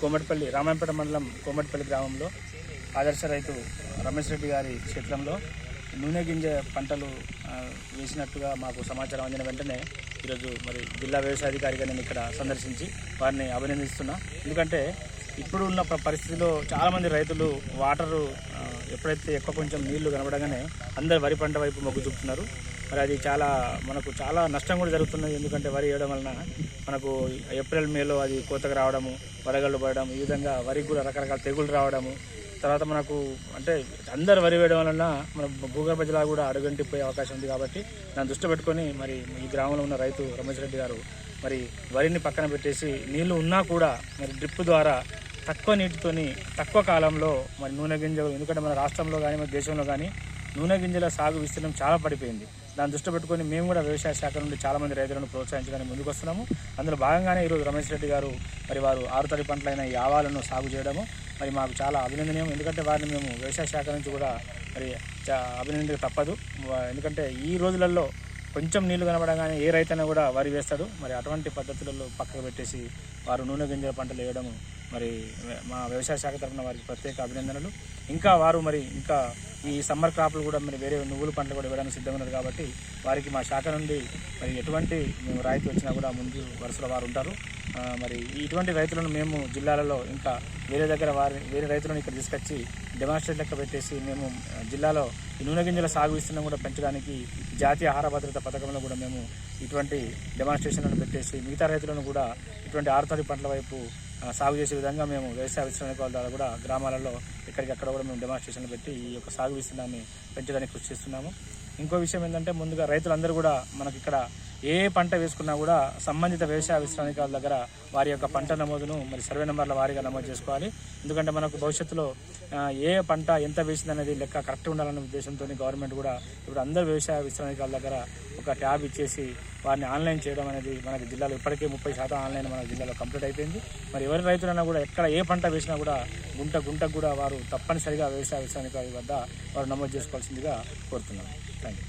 కోమటిపల్లి రామాయపేట మండలం కోమటిపల్లి గ్రామంలో ఆదర్శ రైతు రమేష్ రెడ్డి గారి క్షేత్రంలో నూనె గింజ పంటలు వేసినట్టుగా మాకు సమాచారం అందిన వెంటనే ఈరోజు మరి జిల్లా వ్యవసాయాధికారిగా నేను ఇక్కడ సందర్శించి వారిని అభినందిస్తున్నా. ఎందుకంటే ఇప్పుడు ఉన్న పరిస్థితిలో చాలామంది రైతులు వాటరు ఎప్పుడైతే ఎక్కువ కొంచెం నీళ్ళు కనబడగానే అందరు వరి పంట వైపు మొగ్గు చూపుతున్నారు. మరి అది చాలా మనకు చాలా నష్టం కూడా జరుగుతున్నది ఎందుకంటే వరి వేయడం వలన మనకు ఏప్రిల్ మేలో అది కోతకు రావడము వడగళ్ళు పడడం ఈ విధంగా వరికి కూడా రకరకాల తెగులు రావడము తర్వాత మనకు అంటే అందరు వరి వేయడం వలన మన భూగర్భ జలాలు కూడా అడుగంటిపోయే అవకాశం ఉంది కాబట్టి దాన్ని దృష్టి పెట్టుకొని మరి ఈ గ్రామంలో ఉన్న రైతు రమేష్ రెడ్డి గారు మరి వరిని పక్కన పెట్టేసి నీళ్ళు ఉన్నా కూడా మరి డ్రిప్ ద్వారా తక్కువ నీటితోని తక్కువ కాలంలో మరి నూనె గింజలు ఎందుకంటే మన రాష్ట్రంలో కానీ మన దేశంలో కానీ నూనె గింజల సాగు విస్తీర్ణం చాలా పడిపోయింది. దాన్ని దృష్టి పెట్టుకొని మేము కూడా వ్యవసాయ శాఖ నుండి చాలామంది రైతులను ప్రోత్సహించడానికి ముందుకు వస్తున్నాము అందులో భాగంగానే ఈరోజు రమేష్ రెడ్డి గారు మరి వారు ఆరుతడి పంటలైన ఈ ఆవాలను సాగు చేయడము మరి మాకు చాలా అభినందనీయం. ఎందుకంటే వారిని మేము వ్యవసాయ శాఖ నుంచి కూడా మరి చా- తప్పదు. ఎందుకంటే ఈ రోజులలో కొంచెం నీళ్ళు కనబడగానే ఏ రైతైనా కూడా వరి వేస్తాడు. మరి అటువంటి పద్ధతులలో పక్కకు పెట్టేసి వారు నూనె గింజల పంటలు వేయడము మరి మా వ్యవసాయ శాఖ తరఫున వారికి ప్రత్యేక అభినందనలు. ఇంకా వారు మరి ఇంకా ఈ సమ్మర్ క్రాప్లు కూడా మరి వేరే నువ్వుల పంటలు కూడా ఇవ్వడానికి సిద్ధంగా ఉన్నారు కాబట్టి వారికి మా శాఖ నుండి మరి ఎటువంటి మేము రాయితీ వచ్చినా కూడా ముందు వరుసలో వారు ఉంటారు. మరి ఇటువంటి రైతులను మేము జిల్లాలలో ఇంకా వేరే దగ్గర వారి వేరే రైతులను ఇక్కడ తీసుకొచ్చి డెమాన్స్ట్రేట్ లెక్క పెట్టేసి మేము జిల్లాలో ఈ నూనె గింజల సాగు విస్తీర్ణం కూడా పెంచడానికి జాతీయ ఆహార భద్రత పథకంలో కూడా మేము ఇటువంటి డెమాన్స్ట్రేషన్లను పెట్టేసి మిగతా రైతులను కూడా ఇటువంటి ఆరుతడి పంటల వైపు సాగు చేసే విధంగా మేము వ్యవసాయ విస్తరణ ద్వారా కూడా గ్రామాలలో ఎక్కడికక్కడ కూడా మేము డెమాన్స్ట్రేషన్లు పెట్టి ఈ యొక్క సాగు విస్తీర్ణాన్ని పెంచడానికి కృషి చేస్తున్నాము. ఇంకో విషయం ఏంటంటే ముందుగా రైతులందరూ కూడా మనకి ఇక్కడ ఏ పంట వేసుకున్నా కూడా సంబంధిత వ్యవసాయ విశ్రామికాల దగ్గర వారి యొక్క పంట నమోదును మరి సర్వే నెంబర్ల వారిగా నమోదు చేసుకోవాలి. ఎందుకంటే మనకు భవిష్యత్తులో ఏ పంట ఎంత వేసిందనేది లెక్క కరెక్ట్ ఉండాలనే ఉద్దేశంతో గవర్నమెంట్ కూడా ఇప్పుడు అందరు వ్యవసాయ విశ్రామికాల దగ్గర ఒక ట్యాబ్ ఇచ్చేసి వారిని ఆన్లైన్ చేయడం అనేది మనకి జిల్లాలో ఇప్పటికే ముప్పై శాతం ఆన్లైన్ మన జిల్లాలో కంప్లీట్ అయిపోయింది. మరి ఎవరి రైతులైనా కూడా ఎక్కడ ఏ పంట వేసినా కూడా గుంట గుంటకు కూడా వారు తప్పనిసరిగా వ్యవసాయ విశ్రామికాల వద్ద వారు నమోదు చేసుకోవాల్సిందిగా కోరుతున్నాను. Thank you